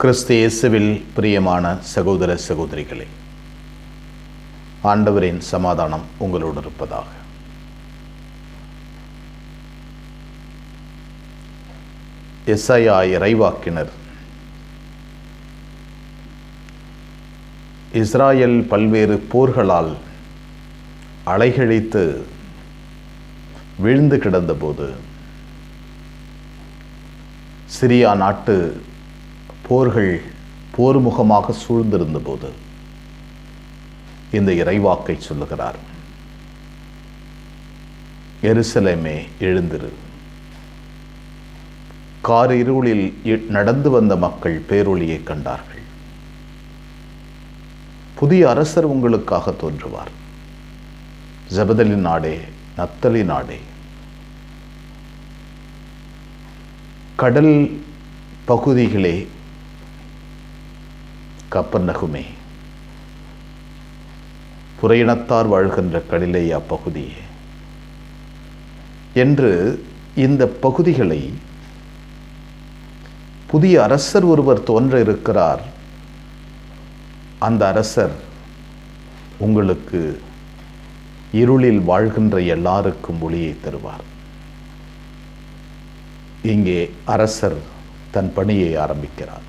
கிறிஸ்து இயேசுவில் பிரியமான சகோதர சகோதரிகளே ஆண்டவரின் சமாதானம் உங்களோடு இருப்பதாக. எஸ்ஐயா இறைவாக்கினர் இஸ்ராயல் பல்வேறு போர்களால் அலைகழித்து வீழ்ந்து கிடந்தபோது சிரியா நாட்டு போர்கள் போர்முகமாக சூழ்ந்திருந்தபோது இந்த இறைவாக்கை சொல்லுகிறார். எருசலேமே எழுந்திரு. கார் இருளில் நடந்து வந்த மக்கள் பேரொளியை கண்டார்கள். புதிய அரசர் உங்களுக்காக தோன்றுவார். ஜபதலி நாடே நத்தலி நாடே. கடல் பகுதிகளே கப்பர்நகுமே. புறையினத்தார் வாழ்கின்ற கலிலேயா பகுதி என்று இந்த பகுதிகளை புதிய அரசர் ஒருவர் தோன்ற இருக்கிறார். அந்த அரசர் உங்களுக்கு இருளில் வாழ்கின்ற எல்லாருக்கும் ஒளியை தருவார். இங்கே அரசர் தன் பணியை ஆரம்பிக்கிறார்.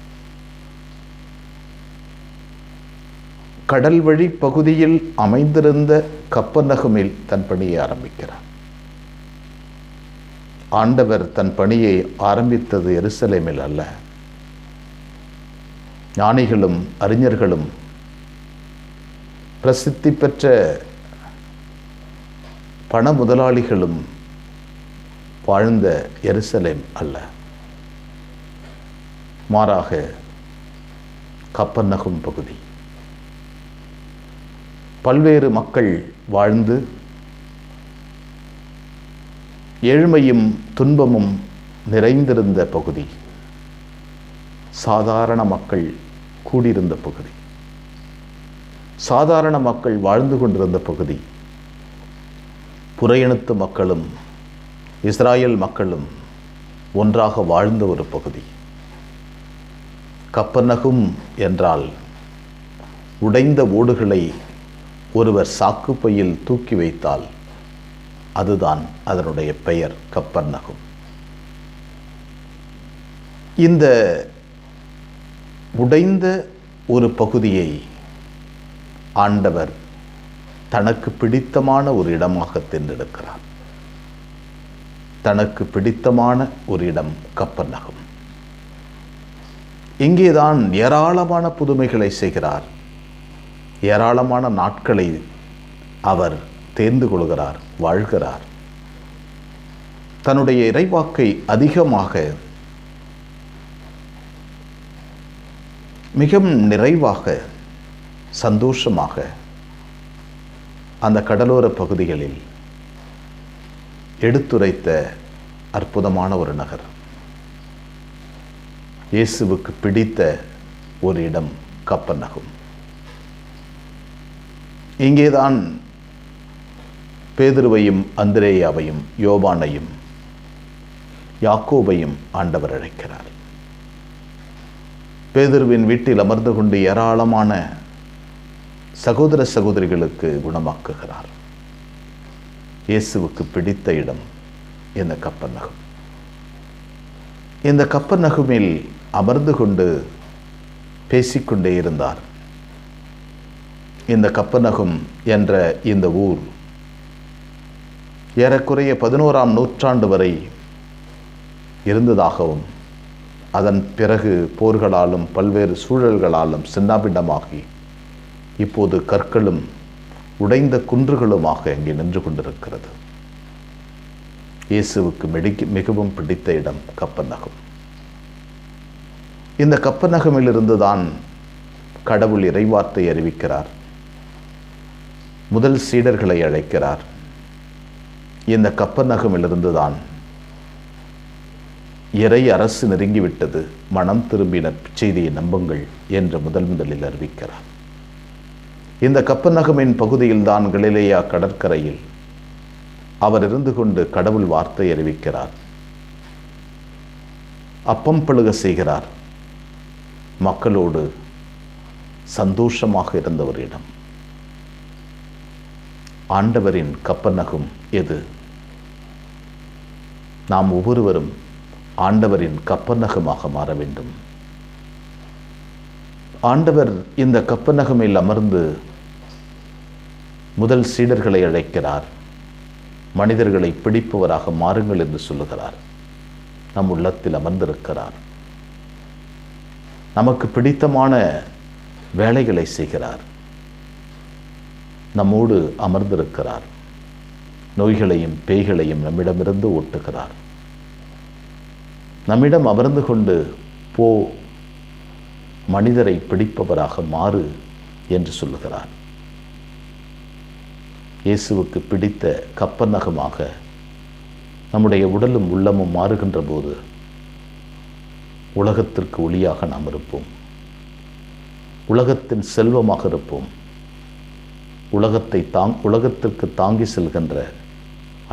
கடல் வழி பகுதியில் அமைந்திருந்த கப்பநகமில் தன் பணியை ஆரம்பிக்கிறார். ஆண்டவர் தன் பணியை ஆரம்பித்தது எருசலேமில் அல்ல. ஞானிகளும் அறிஞர்களும் பிரசித்தி பெற்ற பண முதலாளிகளும் வாழ்ந்த எருசலேம் அல்ல. மாறாக கப்பநகும் பகுதி. பல்வேறு மக்கள் வாழ்ந்து ஏழ்மையும் துன்பமும் நிறைந்திருந்த பகுதி. சாதாரண மக்கள் கூடியிருந்த பகுதி. சாதாரண மக்கள் வாழ்ந்து கொண்டிருந்த பகுதி. புறையினத்து மக்களும் இஸ்ராயல் மக்களும் ஒன்றாக வாழ்ந்த ஒரு பகுதி. கப்பநகும் என்றால் உடைந்த ஓடுகளை ஒருவர் சாக்குப்பையில் தூக்கி வைத்தால் அதுதான் அதனுடைய பெயர் கப்பர்நகும் இந்த உடைந்த ஒரு பகுதியை ஆண்டவர் தனக்கு பிடித்தமான ஒரு இடமாக தேர்ந்தெடுக்கிறார். தனக்கு பிடித்தமான ஒரு இடம் கப்பர்நகம் இங்கேதான் ஏராளமான புதுமைகளை செய்கிறார். ஏராளமான நாட்களை அவர் தேர்ந்து கொள்கிறார் வாழ்கிறார். தன்னுடைய இறைவாக்கை அதிகமாக மிகவும் நிறைவாக சந்தோஷமாக அந்த கடலோர பகுதிகளில் எடுத்துரைத்த அற்புதமான ஒரு நகர். இயேசுவுக்கு பிடித்த ஒரு இடம் கப்பநகும். இங்கேதான் பேதுருவையும் அந்திரேயாவையும் யோபானையும் யாக்கோபையும் ஆண்டவர் அழைக்கிறார். பேதுருவின் வீட்டில் அமர்ந்து கொண்டு ஏராளமான சகோதர சகோதரிகளுக்கு குணமாக்குகிறார். இயேசுவுக்கு பிடித்த இடம் இந்த கப்பநகம் இந்த கப்பநகுமில் அமர்ந்து கொண்டு பேசிக்கொண்டே இருந்தார். இந்த கப்பநகம் என்ற இந்த ஊர். ஏறக்குறைய பதினோராம் நூற்றாண்டு வரை இருந்ததாகவும் அதன் பிறகு போர்களாலும் பல்வேறு சூழல்களாலும் சின்னாபின்னமாகி இப்போது கற்களும் உடைந்த குன்றுகளுமாக இங்கே நின்று கொண்டிருக்கிறது. இயேசுவுக்கு மெடிக்கு மிகவும் பிடித்த இடம் கப்பநகம். இந்த கப்பநகமிலிருந்து தான் கடவுள் இறைவார்த்தை அறிவிக்கிறார். முதல் சீடர்களை அழைக்கிறார். இந்த கப்பநகமிலிருந்து தான் இறை அரசு நெருங்கிவிட்டது. மனம் திரும்பின செய்தியை நம்புங்கள் என்று முதல் முதலில் அறிவிக்கிறார். இந்த கப்பநகமின் பகுதியில் தான் கலிலேயா கடற்கரையில் அவர் இருந்து கொண்டு கடவுள் வார்த்தை அறிவிக்கிறார். அப்பம் பழுக செய்கிறார். மக்களோடு சந்தோஷமாக இருந்தவரிடம் ஆண்டவரின் கப்பநகும் எது? நாம் ஒவ்வொருவரும் ஆண்டவரின் கப்பநகமாக மாற வேண்டும். ஆண்டவர் இந்த கப்பநகமில் அமர்ந்து முதல் சீடர்களை அழைக்கிறார். மனிதர்களை பிடிப்பவராக மாறுங்கள் என்று சொல்லுகிறார். நம் உள்ளத்தில் அமர்ந்திருக்கிறார். நமக்கு பிடித்தமான வேலைகளை செய்கிறார். நம்மோடு அமர்ந்திருக்கிறார். நோய்களையும் பேய்களையும் நம்மிடமிருந்து ஓட்டுகிறார். நம்மிடம் அமர்ந்து கொண்டு போ மனிதரை பிடிப்பவராக மாறு என்று சொல்லுகிறார். இயேசுவுக்கு பிடித்த கப்பநகமாக நம்முடைய உடலும் உள்ளமும் மாறுகின்ற போது உலகத்திற்கு ஒளியாக நாம் இருப்போம். உலகத்தின் செல்வமாக இருப்போம். உலகத்தை தாங் உலகத்திற்கு தாங்கி செல்கின்ற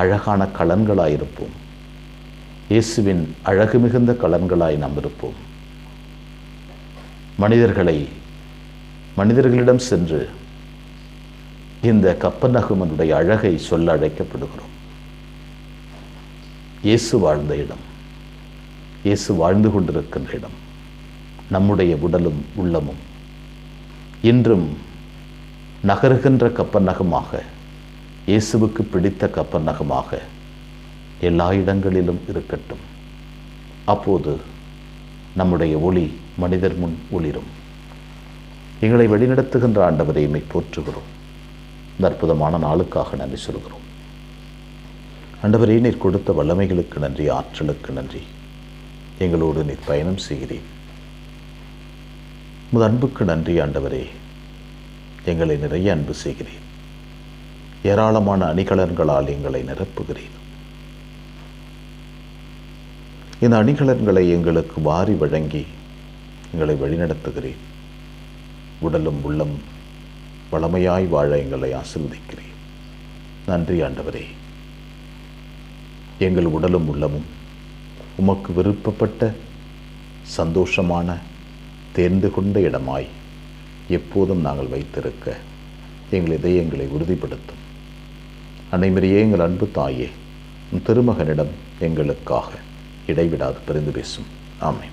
அழகான கலன்களாய் இருப்போம் இயேசுவின் அழகு மிகுந்த கலன்களாய் நாம் இருப்போம் மனிதர்களை மனிதர்களிடம் சென்று இந்த கப்பநகுமனுடைய அழகை சொல்ல அழைக்கப்படுகிறோம். இயேசு வாழ்ந்த இடம் இயேசு வாழ்ந்து கொண்டிருக்கின்ற இடம் நம்முடைய உடலும் உள்ளமும். இன்றும் நகருகின்ற கப்பநகமாக இயேசுவுக்கு பிடித்த கப்பநகமாக எல்லா இடங்களிலும் இருக்கட்டும். அப்போது நம்முடைய ஒளி மனிதர் முன் ஒளிரும். எங்களை வழிநடத்துகின்ற ஆண்டவரை இமை போற்றுகிறோம். இந்த அற்புதமான நாளுக்காக நன்றி சொல்கிறோம். ஆண்டவரே நீர் கொடுத்த வல்லமைகளுக்கு நன்றி ஆற்றலுக்கு நன்றி. எங்களோடு நீர் பயணம் செய்கிறேன் உமது அன்புக்கு நன்றி ஆண்டவரே. எங்களை நிறைய அன்பு செய்கிறேன் ஏராளமான அணிகலன்களால் எங்களை நிரப்புகிறேன் இந்த அணிகலன்களை எங்களுக்கு வாரி வழங்கி எங்களை வழிநடத்துகிறேன் உடலும் உள்ளம் வளமையாய் வாழ எங்களை ஆசிர்வதிக்கிறேன் நன்றி ஆண்டவரே. எங்கள் உடலும் உள்ளமும் உமக்கு விருப்பப்பட்ட சந்தோஷமான தேர்ந்து கொண்ட இடமாய் எப்போதும் நாங்கள் வைத்திருக்க எங்கள் இதயங்களை உறுதிப்படுத்தும். அனைமரியே எங்கள் அன்பு தாயே உன் திருமகனிடம் எங்களுக்காக இடைவிடாது பிரிந்து பேசும். ஆமை